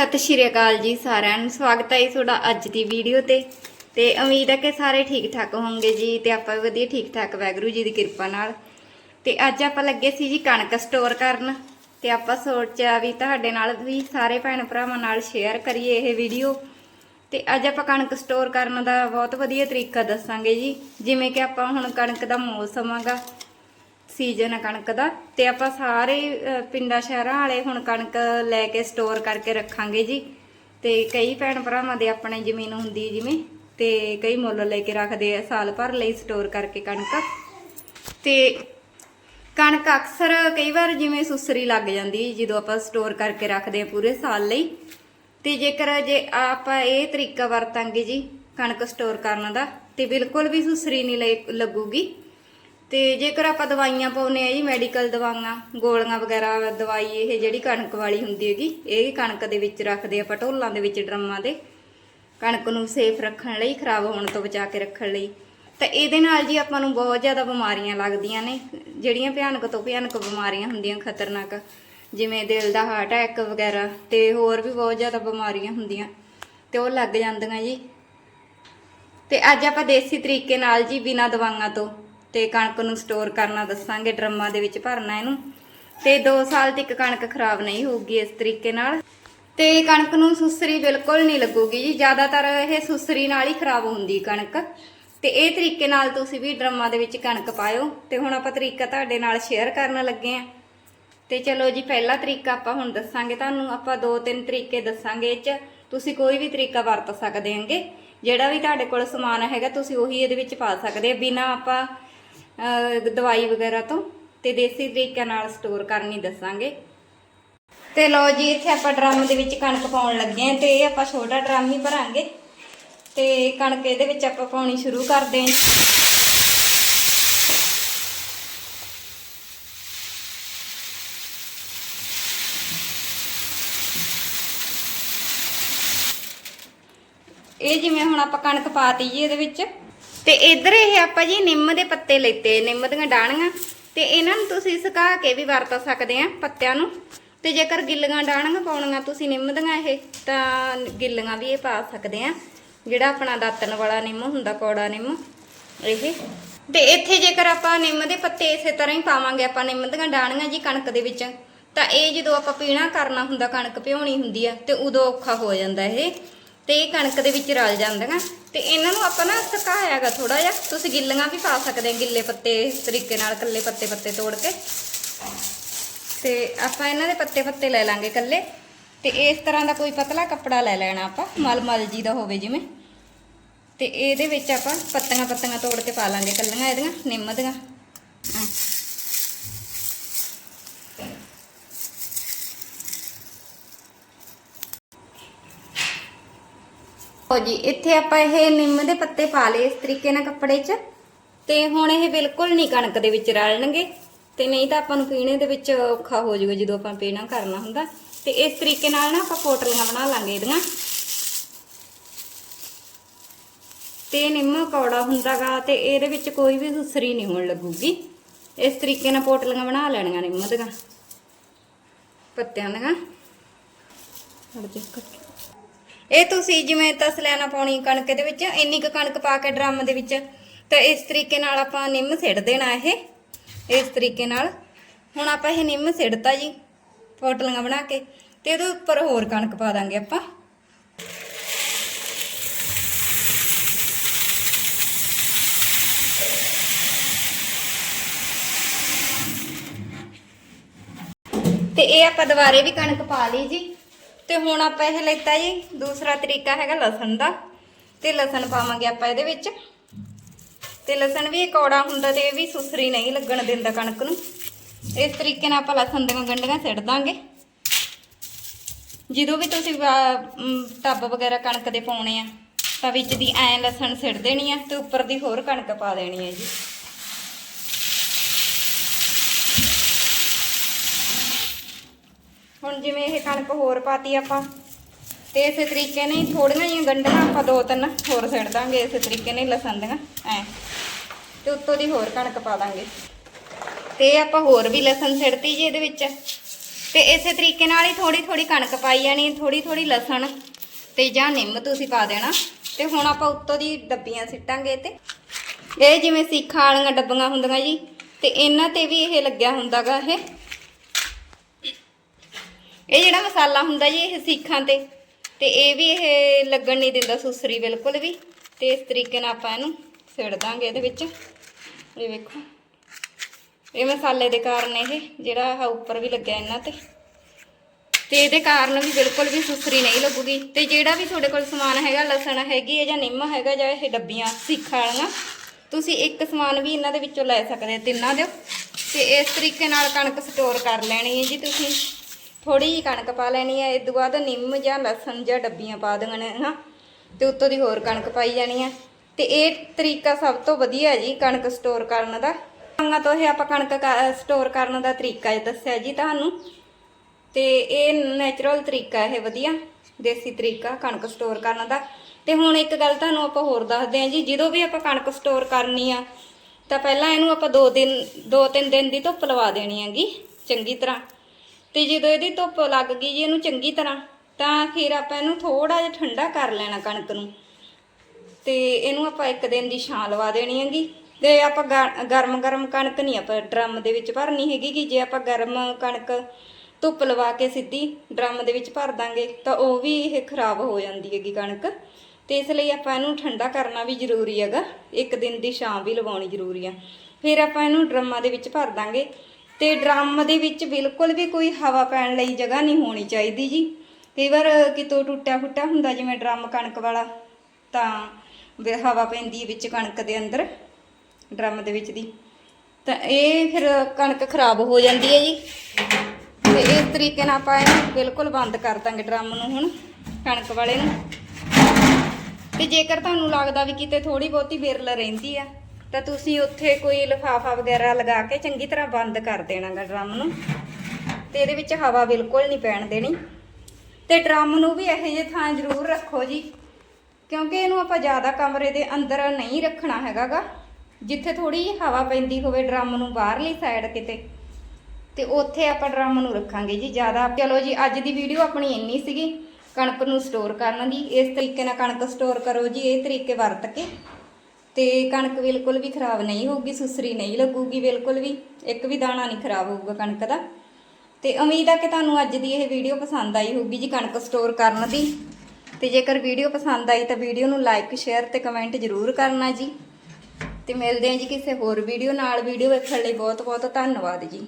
ਸਤਿ ਸ਼੍ਰੀ ਅਕਾਲ ਜੀ ਸਾਰਿਆਂ ਨੂੰ। ਸਵਾਗਤ ਹੈ ਜੀ ਤੁਹਾਡਾ ਅੱਜ ਦੀ ਵੀਡੀਓ ਤੇ। ਤੇ ਉਮੀਦ ਹੈ ਕਿ ਸਾਰੇ ਠੀਕ ਠਾਕ ਹੋਵੋਗੇ ਜੀ ਤੇ ਆਪਾਂ ਵੀ ਵਧੀਆ ਠੀਕ ਠਾਕ ਵੈਗਰੂ ਜੀ ਦੀ ਕਿਰਪਾ ਨਾਲ। ਤੇ ਅੱਜ ਆਪਾਂ ਲੱਗੇ ਸੀ ਜੀ ਕਣਕ ਸਟੋਰ ਕਰਨ। ਤੇ ਆਪਾਂ ਸੋਚਿਆ ਵੀ ਤੁਹਾਡੇ ਨਾਲ ਵੀ ਸਾਰੇ ਭੈਣ ਭਰਾਵਾਂ ਨਾਲ ਸ਼ੇਅਰ ਕਰੀਏ ਇਹ ਵੀਡੀਓ। ਤੇ ਅੱਜ ਆਪਾਂ ਕਣਕ ਸਟੋਰ ਕਰਨ ਦਾ ਬਹੁਤ ਵਧੀਆ ਤਰੀਕਾ ਦੱਸਾਂਗੇ ਜੀ। ਜਿਵੇਂ ਕਿ ਆਪਾਂ ਹੁਣ ਕਣਕ ਦਾ ਮੌਸਮ ਆਗਾ ਸੀਜ਼ਨ ਆ ਕਣਕ ਦਾ ਤੇ ਆਪਾਂ ਸਾਰੇ ਪਿੰਡਾਂ ਸ਼ਹਿਰਾਂ ਵਾਲੇ ਹੁਣ ਕਣਕ ਲੈ ਕੇ ਸਟੋਰ ਕਰਕੇ ਰੱਖਾਂਗੇ ਜੀ। ਤੇ ਕਈ ਭੈਣ ਭਰਾਵਾਂ ਦੇ ਆਪਣੇ ਜ਼ਮੀਨ ਹੁੰਦੀ ਜਿਵੇਂ, ਤੇ ਕਈ ਮੁੱਲ ਲੈ ਕੇ ਰੱਖਦੇ ਆ, ਸਾਲ ਭਰ ਲਈ ਸਟੋਰ ਕਰਕੇ ਕਣਕ। ਤੇ ਕਣਕ ਅਕਸਰ ਕਈ ਵਾਰ ਜਿਵੇਂ ਸੁਸਰੀ ਲੱਗ ਜਾਂਦੀ ਜਦੋਂ ਆਪਾਂ ਸਟੋਰ ਕਰਕੇ ਰੱਖਦੇ ਆ ਪੂਰੇ ਸਾਲ ਲਈ। ਤੇ ਜੇਕਰ ਜੇ ਆਪਾਂ ਇਹ ਤਰੀਕਾ ਵਰਤਾਂਗੇ ਜੀ, ਕਣਕ ਸਟੋਰ ਕਰਨ ਦਾ, ਤੇ ਬਿਲਕੁਲ ਵੀ ਸੁਸਰੀ ਨਹੀਂ ਲ- ਲੱਗੂਗੀ। ਤੇ ਜੇਕਰ ਆਪਾਂ ਦਵਾਈਆਂ ਪਾਉਨੇ ਆ ਜੀ ਮੈਡੀਕਲ ਦਵਾਈਆਂ, ਗੋਲੀਆਂ ਵਗੈਰਾ ਦਵਾਈ, ਇਹ ਜਿਹੜੀ ਕਣਕ ਵਾਲੀ ਹੁੰਦੀ ਹੈਗੀ, ਇਹ ਕਣਕ ਦੇ ਵਿੱਚ ਰੱਖਦੇ ਆਪਾਂ, ਢੋਲਾਂ ਦੇ ਵਿੱਚ ਡਰਮਾਂ ਦੇ। ਕਣਕ ਨੂੰ ਸੇਫ ਰੱਖਣ ਲਈ, ਖਰਾਬ ਹੋਣ ਤੋਂ ਬਚਾ ਕੇ ਰੱਖਣ ਲਈ। ਤਾਂ ਇਹਦੇ ਨਾਲ ਜੀ ਆਪਾਂ ਨੂੰ ਬਹੁਤ ਜ਼ਿਆਦਾ ਬਿਮਾਰੀਆਂ ਲੱਗਦੀਆਂ ਨੇ, ਜਿਹੜੀਆਂ ਭਿਆਨਕ ਤੋਂ ਭਿਆਨਕ ਬਿਮਾਰੀਆਂ ਹੁੰਦੀਆਂ ਖਤਰਨਾਕ। ਜਿਵੇਂ ਦਿਲ ਦਾ ਹਾਰਟ ਅਟੈਕ ਵਗੈਰਾ ਤੇ ਹੋਰ ਵੀ ਬਹੁਤ ਜ਼ਿਆਦਾ ਬਿਮਾਰੀਆਂ ਹੁੰਦੀਆਂ, ਤੇ ਉਹ ਲੱਗ ਜਾਂਦੀਆਂ ਜੀ। ਤੇ ਅੱਜ ਆਪਾਂ ਦੇਸੀ ਤਰੀਕੇ ਨਾਲ ਜੀ ਬਿਨਾਂ ਦਵਾਈਆਂ ਤੋਂ ਤੇ ਕਣਕ ਨੂੰ ਸਟੋਰ ਕਰਨਾ ਦੱਸਾਂਗੇ, ਡਰਮਾਂ ਦੇ ਵਿੱਚ ਭਰਨਾ ਇਹਨੂੰ। ਤੇ 2 ਸਾਲ ਤੱਕ ਕਣਕ ਖਰਾਬ ਨਹੀਂ ਹੋਊਗੀ ਇਸ ਤਰੀਕੇ ਨਾਲ। ਤੇ ਕਣਕ ਨੂੰ ਸੁਸਰੀ ਬਿਲਕੁਲ ਨਹੀਂ ਲੱਗੂਗੀ ਜੀ। ਜ਼ਿਆਦਾਤਰ ਇਹ ਸੁਸਰੀ ਨਾਲ ਹੀ ਖਰਾਬ ਹੁੰਦੀ ਕਣਕ। ਤੇ ਇਹ ਤਰੀਕੇ ਨਾਲ ਤੁਸੀਂ ਵੀ ਡਰਮਾਂ ਦੇ ਵਿੱਚ ਕਣਕ ਪਾਇਓ। ਤੇ ਹੁਣ ਆਪਾਂ ਤਰੀਕਾ ਤੁਹਾਡੇ ਨਾਲ ਸ਼ੇਅਰ ਕਰਨ ਲੱਗੇ ਆਂ ਤੇ ਚਲੋ ਜੀ, ਪਹਿਲਾ ਤਰੀਕਾ ਆਪਾਂ ਹੁਣ ਦੱਸਾਂਗੇ ਤੁਹਾਨੂੰ। ਆਪਾਂ ਦੋ ਤਿੰਨ ਤਰੀਕੇ ਦੱਸਾਂਗੇ ਇਹ ਚ। ਤੁਸੀਂ ਕੋਈ ਵੀ ਤਰੀਕਾ ਵਰਤ ਸਕਦੇ ਹੈਗੇ। ਜਿਹੜਾ ਵੀ ਤੁਹਾਡੇ ਕੋਲ ਸਮਾਨ ਹੈਗਾ, ਤੁਸੀਂ ਉਹੀ ਇਹਦੇ ਵਿੱਚ ਪਾ ਸਕਦੇ ਆ। ਬਿਨਾ ਆਪਾਂ ਦਵਾਈ ਵਗੈਰਾ ਤੋਂ ਤੇ ਦੇਸੀ ਤਰੀਕੇ ਨਾਲ ਸਟੋਰ ਕਰਨੀ ਦੱਸਾਂਗੇ। ਤੇ ਲਓ ਜੀ, ਇੱਥੇ ਆਪਾਂ ਡਰਮ ਦੇ ਵਿੱਚ ਕਣਕ ਪਾਉਣ ਲੱਗੇ ਆ ਤੇ ਇਹ ਆਪਾਂ ਛੋਟਾ ਡਰਮ ਹੀ ਭਰਾਂਗੇ। ਤੇ ਕਣਕ ਇਹਦੇ ਵਿੱਚ ਆਪਾਂ ਪਾਉਣੀ ਸ਼ੁਰੂ ਕਰਦੇ ਹਾਂ। ਇਹ ਜਿਵੇਂ ਹੁਣ ਆਪਾਂ ਕਣਕ ਪਾਤੀ ਜੀ ਇਹਦੇ ਵਿੱਚ ਤੇ ਇਧਰ ਇਹ ਆਪਾਂ ਜੀ ਨਿੰਮ ਦੇ ਪੱਤੇ ਲੈਤੇ, ਨਿੰਮ ਦੀਆਂ ਡਾਣੀਆਂ ਤੇ ਇਹਨਾਂ ਨੂੰ ਤੁਸੀਂ ਸੁਕਾ ਕੇ ਵੀ ਵਰਤ ਸਕਦੇ ਆ ਪੱਤਿਆਂ ਨੂੰ। ਤੇ ਜੇਕਰ ਗਿੱਲੀਆਂ ਡਾਣੀਆਂ ਪਾਉਣੀਆਂ ਤੁਸੀਂ ਨਿੰਮ ਦੀਆਂ ਇਹ, ਤਾਂ ਗਿੱਲੀਆਂ ਵੀ ਇਹ ਪਾ ਸਕਦੇ ਆ। ਜਿਹੜਾ ਆਪਣਾ ਦਾਤਣ ਵਾਲਾ ਨਿੰਮ ਹੁੰਦਾ, ਕੌੜਾ ਨਿੰਮ, ਇਹ। ਤੇ ਇੱਥੇ ਜੇਕਰ ਆਪਾਂ ਨਿੰਮ ਦੇ ਪੱਤੇ ਇਸੇ ਤਰ੍ਹਾਂ ਹੀ ਪਾਵਾਂਗੇ, ਆਪਾਂ ਨਿੰਮ ਦੀਆਂ ਡਾਣੀਆਂ ਜੀ ਕਣਕ ਦੇ ਵਿੱਚ, ਤਾਂ ਇਹ ਜਦੋਂ ਆਪਾਂ ਪੀਣਾ ਕਰਨਾ ਹੁੰਦਾ, ਕਣਕ ਭਿਉਣੀ ਹੁੰਦੀ ਆ, ਤੇ ਉਦੋਂ ਔਖਾ ਹੋ ਜਾਂਦਾ ਇਹ। ਤੇ ਇਹ ਕਣਕ ਦੇ ਵਿੱਚ ਰਲ ਜਾਂਦੀਆਂ। ਤੇ ਇਹਨਾਂ ਨੂੰ ਆਪਾਂ ਨਾ ਸੁਕਾਇਆਗਾ ਥੋੜਾ ਜਿਹਾ। ਤੁਸੀਂ ਗਿੱਲੀਆਂ ਵੀ ਪਾ ਸਕਦੇ ਆ, ਗਿੱਲੇ ਪੱਤੇ ਤਰੀਕੇ ਨਾਲ ਕੱਲੇ ਪੱਤੇ ਪੱਤੇ ਤੋੜ ਕੇ। ਤੇ ਆਪਾਂ ਇਹਨਾਂ ਦੇ ਪੱਤੇ ਪੱਤੇ ਲੈ ਲਾਂਗੇ ਕੱਲੇ ਤੇ ਇਸ ਤਰ੍ਹਾਂ ਦਾ ਕੋਈ ਪਤਲਾ ਕੱਪੜਾ ਲੈ ਲੈਣਾ ਆਪਾਂ, ਮਲ ਮਲ ਜੀ ਦਾ ਹੋਵੇ ਜਿਵੇਂ। ਤੇ ਇਹਦੇ ਵਿੱਚ ਆਪਾਂ ਪੱਤੀਆਂ ਪੱਤੀਆਂ ਤੋੜ ਕੇ ਪਾ ਲਾਂਗੇ ਕੱਲੀਆਂ ਇਹਦੀਆਂ, ਨਿੰਮ ਦੀਆਂ। ਹਾਂ। ਜੀ, ਇੱਥੇ ਆਪਾਂ ਇਹ ਨਿੰਮ ਦੇ ਪੱਤੇ ਪਾ ਲਏ ਇਸ ਤਰੀਕੇ ਨਾਲ ਕੱਪੜੇ 'ਚ। ਤੇ ਹੁਣ ਇਹ ਬਿਲਕੁਲ ਨਹੀਂ ਕਣਕ ਦੇ ਵਿੱਚ ਰਲਣਗੇ ਤੇ ਨਹੀਂ ਤਾਂ ਆਪਾਂ ਨੂੰ ਪੀਣੇ ਦੇ ਵਿੱਚ ਔਖਾ ਹੋ ਜਾਊਗਾ ਜਦੋਂ ਆਪਾਂ ਪੀਣਾ ਕਰਨਾ ਹੁੰਦਾ। ਤੇ ਇਸ ਤਰੀਕੇ ਨਾਲ ਨਾ ਆਪਾਂ ਪੋਟਲੀਆਂ ਬਣਾ ਲਾਂਗੇ ਇਹਦੀਆਂ। ਤੇ ਨਿੰਮ ਕੌੜਾ ਹੁੰਦਾਗਾ ਤੇ ਇਹਦੇ ਵਿੱਚ ਕੋਈ ਵੀ ਸੁਸਰੀ ਨਹੀਂ ਹੋਣ ਲੱਗੂਗੀ। ਇਸ ਤਰੀਕੇ ਨਾਲ ਪੋਟਲੀਆਂ ਬਣਾ ਲੈਣੀਆਂ ਨਿੰਮ ਦੀਆਂ। ਪੱਤਿਆਂ ਦੀਆਂ। ਹਟ ਜਾ, ਕੱਟ। ਇਹ ਤੁਸੀਂ ਜਿਵੇਂ ਤਸਲਿਆਂ ਨਾਲ ਪਾਉਣੀ ਕਣਕ ਦੇ ਵਿੱਚ, ਇੰਨੀ ਕੁ ਕਣਕ ਪਾ ਕੇ ਡਰਮ ਦੇ ਵਿੱਚ। ਤਾਂ ਇਸ ਤਰੀਕੇ ਨਾਲ ਆਪਾਂ ਨਿੰਮ ਸਿੱਟ ਦੇਣਾ ਇਹ। ਇਸ ਤਰੀਕੇ ਨਾਲ। ਹੁਣ ਆਪਾਂ ਇਹ ਨਿੰਮ ਸਿੱਟਤਾ ਜੀ, ਪੋਟਲੀਆਂ ਬਣਾ ਕੇ, ਤੇ ਇਹਦੇ ਉੱਪਰ ਹੋਰ ਕਣਕ ਪਾ ਦਾਂਗੇ ਆਪਾਂ। ਤੇ ਇਹ ਆਪਾਂ ਦੁਬਾਰੇ ਵੀ ਕਣਕ ਪਾ ਲਈ ਜੀ। ਤੇ ਹੁਣ ਆਪਾਂ ਇਹ ਲੈਤਾ ਜੀ, ਦੂਸਰਾ ਤਰੀਕਾ ਹੈਗਾ ਲਸਣ ਦਾ। ਤੇ ਲਸਣ ਪਾਵਾਂਗੇ ਆਪਾਂ ਇਹਦੇ ਵਿੱਚ। ਤੇ ਲਸਣ ਵੀ ਕੌੜਾ ਹੁੰਦਾ ਤੇ ਇਹ ਵੀ ਸੁਸਰੀ ਨਹੀਂ ਲੱਗਣ ਦਿੰਦਾ ਕਣਕ ਨੂੰ। ਇਸ ਤਰੀਕੇ ਨਾਲ ਆਪਾਂ ਲਸਣ ਦੀਆਂ ਗੰਢੀਆਂ ਸਿੱਟ ਦਾਂਗੇ। ਜਦੋਂ ਵੀ ਤੁਸੀਂ ਵਾ- ਟੱਬ ਵਗੈਰਾ ਕਣਕ ਦੇ ਪਾਉਣੇ ਆ, ਤਾਂ ਵਿੱਚ ਦੀ ਐ ਲਸਣ ਸਿੱਟ ਦੇਣੀ ਆ ਤੇ ਉੱਪਰ ਦੀ ਹੋਰ ਕਣਕ ਪਾ ਦੇਣੀ ਹੈ ਜੀ। ਹੁਣ ਜਿਵੇਂ ਇਹ ਕਣਕ ਹੋਰ ਪਾਤੀ ਆਪਾਂ, ਤੇ ਇਸੇ ਤਰੀਕੇ ਨਾਲ ਹੀ ਥੋੜੀਆਂ ਜਿਹੀਆਂ ਗੰਢਾਂ ਆਪਾਂ ਦੋ ਤਿੰਨ ਹੋਰ ਸਿੱਟ ਦਾਂਗੇ, ਇਸੇ ਤਰੀਕੇ ਨਾਲ ਲਸਣ ਦੀਆਂ, ਐ। ਤੇ ਉੱਤੋਂ ਦੀ ਹੋਰ ਕਣਕ ਪਾ ਦਾਂਗੇ। ਤੇ ਆਪਾਂ ਹੋਰ ਵੀ ਲਸਣ ਸਿੱਟਤੀ ਜੀ ਇਹਦੇ ਵਿੱਚ। ਤੇ ਇਸੇ ਤਰੀਕੇ ਨਾਲ ਹੀ ਥੋੜੀ ਥੋੜੀ ਕਣਕ ਪਾਈ ਜਾਣੀ ਥੋੜੀ ਥੋੜੀ ਲਸਣ ਤੇ ਜਾਂ ਨਿੰਮ ਤੁਸੀਂ ਪਾ ਦੇਣਾ। ਤੇ ਹੁਣ ਆਪਾਂ ਉੱਤੋਂ ਦੀ ਡੱਬੀਆਂ ਸਿੱਟਾਂਗੇ ਤੇ। ਇਹ ਜਿਵੇਂ ਸੀਖਾਂ ਵਾਲੀਆਂ ਡੱਬੀਆਂ ਹੁੰਦੀਆਂ ਜੀ, ਤੇ ਇਹਨਾਂ ਤੇ ਵੀ ਇਹ ਲੱਗਿਆ ਹੁੰਦਾਗਾ ਇਹ। ਇਹ ਜਿਹੜਾ ਮਸਾਲਾ ਹੁੰਦਾ ਜੀ, ਇਹ ਸੀਖਾਂ ਤੇ। ਤੇ ਇਹ ਵੀ ਇਹ ਲੱਗਣ ਨਹੀਂ ਦਿੰਦਾ ਸੁਸਰੀ ਬਿਲਕੁਲ ਵੀ। ਤੇ ਇਸ ਤਰੀਕੇ ਨਾਲ ਆਪਾਂ ਇਹਨੂੰ ਸਿੜ ਦਾਂਗੇ ਇਹਦੇ ਵਿੱਚ। ਇਹ ਵੇਖੋ। ਇਹ ਮਸਾਲੇ ਦੇ ਕਾਰਨ ਇਹ, ਜਿਹੜਾ ਆਹ ਉੱਪਰ ਵੀ ਲੱਗਿਆ ਇਹਨਾਂ ਤੇ। ਤੇ ਇਹਦੇ ਕਾਰਨ ਵੀ ਬਿਲਕੁਲ ਵੀ ਸੁਸਰੀ ਨਹੀਂ ਲੱਗੂਗੀ। ਤੇ ਜਿਹੜਾ ਵੀ ਤੁਹਾਡੇ ਕੋਲ ਸਮਾਨ ਹੈਗਾ, ਲਸਣ ਹੈਗੀ ਹੈ ਜਾਂ ਨਿੰਮ ਹੈਗਾ ਜਾਂ ਇਹ ਡੱਬੀਆਂ, ਸੀਖਾਂ ਵਾਲੀਆਂ, ਤੁਸੀਂ ਇੱਕ ਸਮਾਨ ਵੀ ਇਹਨਾਂ ਦੇ ਵਿੱਚੋਂ ਲੈ ਸਕਦੇ ਤਿੰਨਾਂ ਦੇ। ਤੇ ਇਸ ਤਰੀਕੇ ਨਾਲ ਕਣਕ ਸਟੋਰ ਕਰ ਲੈਣੀ ਹੈ ਜੀ ਤੁਸੀਂ। ਥੋੜੀ ਜਿਹੀ ਕਣਕ ਪਾ ਲੈਣੀ ਹੈ ਇਸ ਤੋਂ ਬਾਅਦ ਨਿੰਮ ਜਾਂ ਲਸਣ ਜਾਂ ਡੱਬੀਆਂ ਪਾ ਦੇਣਾ ਨਾ ਤੇ ਉੱਤੋਂ ਦੀ ਹੋਰ ਕਣਕ ਪਾਈ ਜਾਣੀ ਹੈ। ਤੇ ਇਹ ਤਰੀਕਾ ਸਭ ਤੋਂ ਵਧੀਆ ਜੀ, ਕਣਕ ਸਟੋਰ ਕਰਨ ਦਾ। ਅੰਗਾਂ ਤੋਂ ਇਹ ਆਪਾਂ ਕਣਕ ਸਟੋਰ ਕਰਨ ਦਾ ਤਰੀਕਾ ਇਹ ਦੱਸਿਆ ਜੀ ਤੁਹਾਨੂੰ। ਤੇ ਇਹ ਨੈਚੁਰਲ ਤਰੀਕਾ ਇਹ ਵਧੀਆ, ਦੇਸੀ ਤਰੀਕਾ ਕਣਕ ਸਟੋਰ ਕਰਨ ਦਾ। ਤੇ ਹੁਣ ਇੱਕ ਗੱਲ ਤੁਹਾਨੂੰ ਆਪਾਂ ਹੋਰ ਦੱਸਦੇ ਹਾਂ ਜੀ, ਜਦੋਂ ਵੀ ਆਪਾਂ ਕਣਕ ਸਟੋਰ ਕਰਨੀ ਆ, ਤਾਂ ਪਹਿਲਾਂ ਇਹਨੂੰ ਆਪਾਂ 2 ਦਿਨ 2-3 ਦਿਨ ਦੀ ਧੁੱਪ ਲਵਾ ਦੇਣੀ ਹੈਗੀ, ਚੰਗੀ ਤਰ੍ਹਾਂ। ਤੇ ਜਦੋਂ ਇਹਦੀ ਧੁੱਪ ਲੱਗ ਗਈ ਜੀ ਇਹਨੂੰ ਚੰਗੀ ਤਰ੍ਹਾਂ, ਤਾਂ ਫਿਰ ਆਪਾਂ ਇਹਨੂੰ ਥੋੜਾ ਜਿਹਾ ਠੰਡਾ ਕਰ ਲੈਣਾ ਕਣਕ ਨੂੰ। ਤੇ ਇਹਨੂੰ ਆਪਾਂ ਇੱਕ ਦਿਨ ਦੀ ਛਾਂ ਲਵਾ ਦੇਣੀ ਹੈਗੀ। ਤੇ ਆਪਾਂ ਗਰਮ ਗਰਮ ਕਣਕ ਨਹੀਂ ਆਪਾਂ ਡਰਮ ਦੇ ਵਿੱਚ ਭਰਨੀ ਹੈਗੀ ਕਿ ਜੇ ਆਪਾਂ ਗਰਮ ਕਣਕ ਧੁੱਪ ਲਵਾ ਕੇ ਸਿੱਧੀ ਡਰਮ ਦੇ ਵਿੱਚ ਭਰ ਦਾਂਗੇ, ਤਾਂ ਉਹ ਵੀ ਇਹ ਖਰਾਬ ਹੋ ਜਾਂਦੀ ਹੈਗੀ ਕਣਕ। ਤੇ ਇਸ ਲਈ ਆਪਾਂ ਇਹਨੂੰ ਠੰਡਾ ਕਰਨਾ ਵੀ ਜ਼ਰੂਰੀ ਹੈਗਾ। ਇੱਕ ਦਿਨ ਦੀ ਛਾਂ ਵੀ ਲਵਾਉਣੀ ਜ਼ਰੂਰੀ ਆ। ਫਿਰ ਆਪਾਂ ਇਹਨੂੰ ਡਰਮਾਂ ਦੇ ਵਿੱਚ ਭਰ ਦਾਂਗੇ। ਤੇ ਡਰਮ ਦੇ ਵਿੱਚ ਬਿਲਕੁਲ ਵੀ ਕੋਈ ਹਵਾ ਪੈਣ ਲਈ ਜਗ੍ਹਾ ਨਹੀਂ ਹੋਣੀ ਚਾਹੀਦੀ ਜੀ। ਕਈ ਵਾਰ ਕਿਤੋਂ ਟੁੱਟਿਆ ਫੁੱਟਿਆ ਹੁੰਦਾ, ਜਿਵੇਂ ਡਰਮ ਕਣਕ ਵਾਲਾ, ਤਾਂ ਹਵਾ ਪੈਂਦੀ ਹੈ ਵਿੱਚ ਕਣਕ ਦੇ ਅੰਦਰ, ਡਰਮ ਦੇ ਵਿੱਚ ਦੀ। ਤਾਂ ਇਹ ਫਿਰ ਕਣਕ ਖਰਾਬ ਹੋ ਜਾਂਦੀ ਹੈ ਜੀ। ਤੇ ਇਸ ਤਰੀਕੇ ਨਾਲ ਆਪਾਂ ਇਹਨੂੰ ਬਿਲਕੁਲ ਬੰਦ ਕਰ ਦਾਂਗੇ ਡਰਮ ਨੂੰ ਹੁਣ, ਕਣਕ ਵਾਲੇ ਨੂੰ। ਤੇ ਜੇਕਰ ਤੁਹਾਨੂੰ ਲੱਗਦਾ ਵੀ ਕਿਤੇ ਥੋੜੀ ਬਹੁਤੀ ਵਿਰਲ ਰਹਿੰਦੀ ਆ ਤਾਂ ਤੁਸੀਂ ਉੱਥੇ ਕੋਈ ਲਿਫਾਫਾ ਵਗੈਰਾ ਲਗਾ ਕੇ ਚੰਗੀ ਤਰ੍ਹਾਂ ਬੰਦ ਕਰ ਦੇਣਾਗਾ ਡਰਮ ਨੂੰ। ਤੇ ਇਹਦੇ ਵਿੱਚ ਹਵਾ ਬਿਲਕੁਲ ਨਹੀਂ ਪੈਣ ਦੇਣੀ। ਤੇ ਡਰਮ ਨੂੰ ਵੀ ਇਹੋ ਜਿਹੇ ਥਾਂ ਜ਼ਰੂਰ ਰੱਖੋ ਜੀ, ਕਿਉਂਕਿ ਇਹਨੂੰ ਆਪਾਂ ਜ਼ਿਆਦਾ ਕਮਰੇ ਦੇ ਅੰਦਰ ਨਹੀਂ ਰੱਖਣਾ ਹੈਗਾਗਾ। ਜਿੱਥੇ ਥੋੜੀ ਜਿਹੀ ਹਵਾ ਪੈਂਦੀ ਹੋਵੇ ਡਰਮ ਨੂੰ ਬਾਹਰਲੀ ਸਾਈਡ ਕਿਤੇ। ਤੇ ਉੱਥੇ ਆਪਾਂ ਡਰਮ ਨੂੰ ਰੱਖਾਂਗੇ ਜੀ ਜ਼ਿਆਦਾ। ਚਲੋ ਜੀ, ਅੱਜ ਦੀ ਵੀਡੀਓ ਆਪਣੀ ਇੰਨੀ ਸੀਗੀ। ਕਣਕ ਨੂੰ ਸਟੋਰ ਕਰਨ ਦੀ। ਇਸ ਤਰੀਕੇ ਨਾਲ ਕਣਕ ਸਟੋਰ ਕਰੋ ਜੀ, ਇਹ ਤਰੀਕੇ ਵਰਤ ਕੇ। ਤੇ ਕਣਕ ਬਿਲਕੁਲ ਵੀ ਖਰਾਬ ਨਹੀਂ ਹੋਊਗੀ, ਸੁਸਰੀ ਨਹੀਂ ਲੱਗੂਗੀ ਬਿਲਕੁਲ ਵੀ, ਇੱਕ ਵੀ ਦਾਣਾ ਨਹੀਂ ਖਰਾਬ ਹੋਊਗਾ ਕਣਕ ਦਾ। ਤੇ ਉਮੀਦ ਆ ਕਿ ਤੁਹਾਨੂੰ ਅੱਜ ਦੀ ਇਹ ਵੀਡੀਓ ਪਸੰਦ ਆਈ ਹੋਊਗੀ ਜੀ ਕਣਕ ਸਟੋਰ ਕਰਨ ਦੀ। ਤੇ ਜੇਕਰ ਵੀਡੀਓ ਪਸੰਦ ਆਈ ਤਾਂ ਵੀਡੀਓ ਨੂੰ ਲਾਈਕ ਸ਼ੇਅਰ ਤੇ ਕਮੈਂਟ ਜ਼ਰੂਰ ਕਰਨਾ ਜੀ। ਤੇ ਮਿਲਦੇ ਹਾਂ ਜੀ ਕਿਸੇ ਹੋਰ ਵੀਡੀਓ ਨਾਲ। ਵੀਡੀਓ ਵੇਖਣ ਲਈ ਬਹੁਤ ਬਹੁਤ ਧੰਨਵਾਦ ਜੀ।